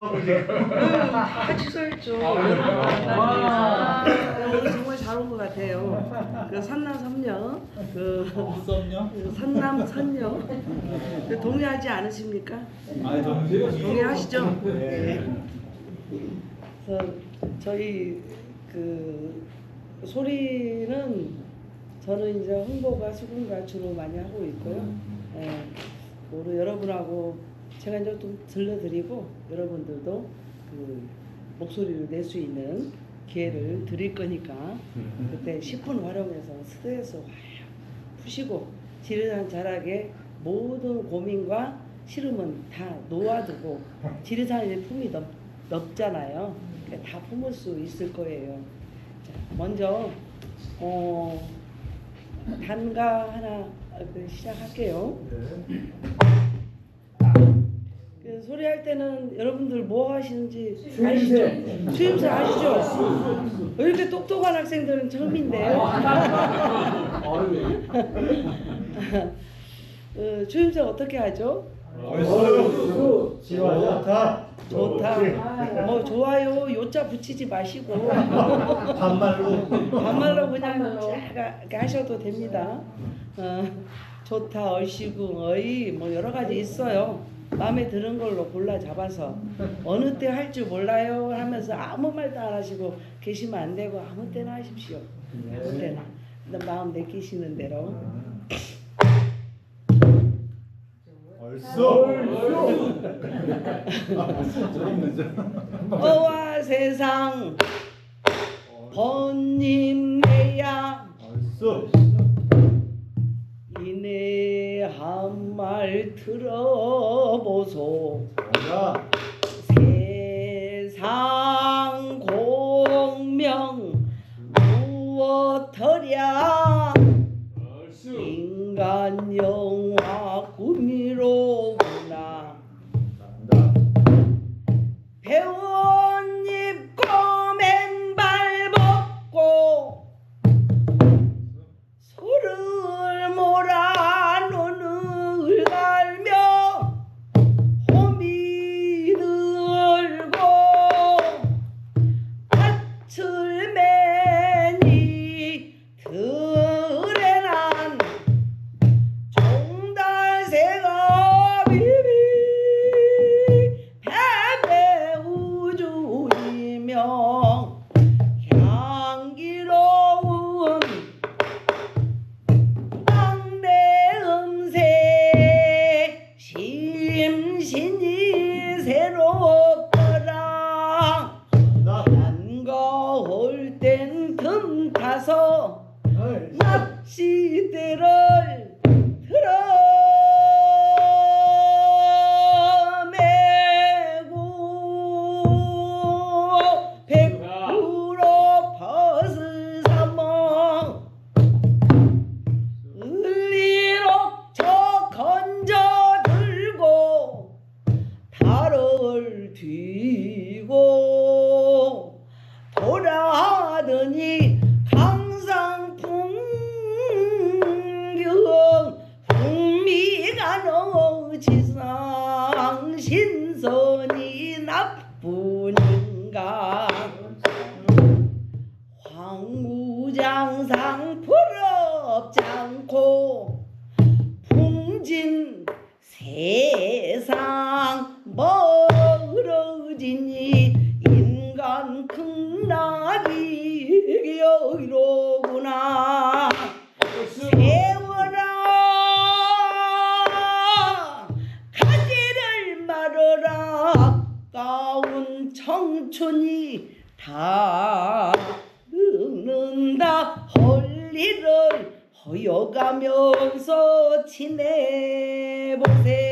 같이 써있죠. 아, 오늘 정말 잘 온 것 같아요. 그 산남 삼녀, 그? 그 산남 선녀, 그 동의하지 않으십니까? 아니 저는 동의하시죠? 네. 그래서 저희 그 소리는 저는 이제 홍보가 수군가 주로 많이 하고 있고요. 예, 우리 여러분하고 제가 이제 좀 들려드리고 여러분들도 그 목소리를 낼 수 있는 기회를 드릴 거니까 그때 10분 활용해서 스트레스 와요 푸시고 지리산 자락에 모든 고민과 시름은 다 놓아두고 지리산의 품이 넓, 넓잖아요. 그러니까 다 품을 수 있을 거예요. 자, 먼저 어, 단가 하나 그 시작할게요. 그 소리 할 때는 여러분들 뭐 하시는지 아시죠? 추임새 아시죠? 왜 이렇게 똑똑한 학생들은 처음인데요. 어, 추임새 어떻게 하죠? 좋다. 좋다. 뭐 좋아요. 요자 붙이지 마시고 반말로. 반말로 그냥 쫙 하셔도 됩니다. 어, 좋다, 얼씨구, 어이 뭐 여러 가지 있어요. 마음에 드는 걸로 골라 잡아서 어느 때 할 줄 몰라요 하면서 아무 말도 안 하시고 계시면 안 되고 아무 때나 하십시오. 아무 때나 근데 마음 내키시는 대로. 얼쏘. 어와 세상 번님 내야 얼쏘. 이내 한 말 들어 정답. 세상 공명 무엇하랴 인간 영 정답. 한가올 땐 틈타서 낚시대를 뒤고 돌아하더니 강상 풍경 풍미가 너지상 신선이 나쁘는가 황무장상 부 청춘이 다 늙는다. 헐리를 허여가면서 지내보세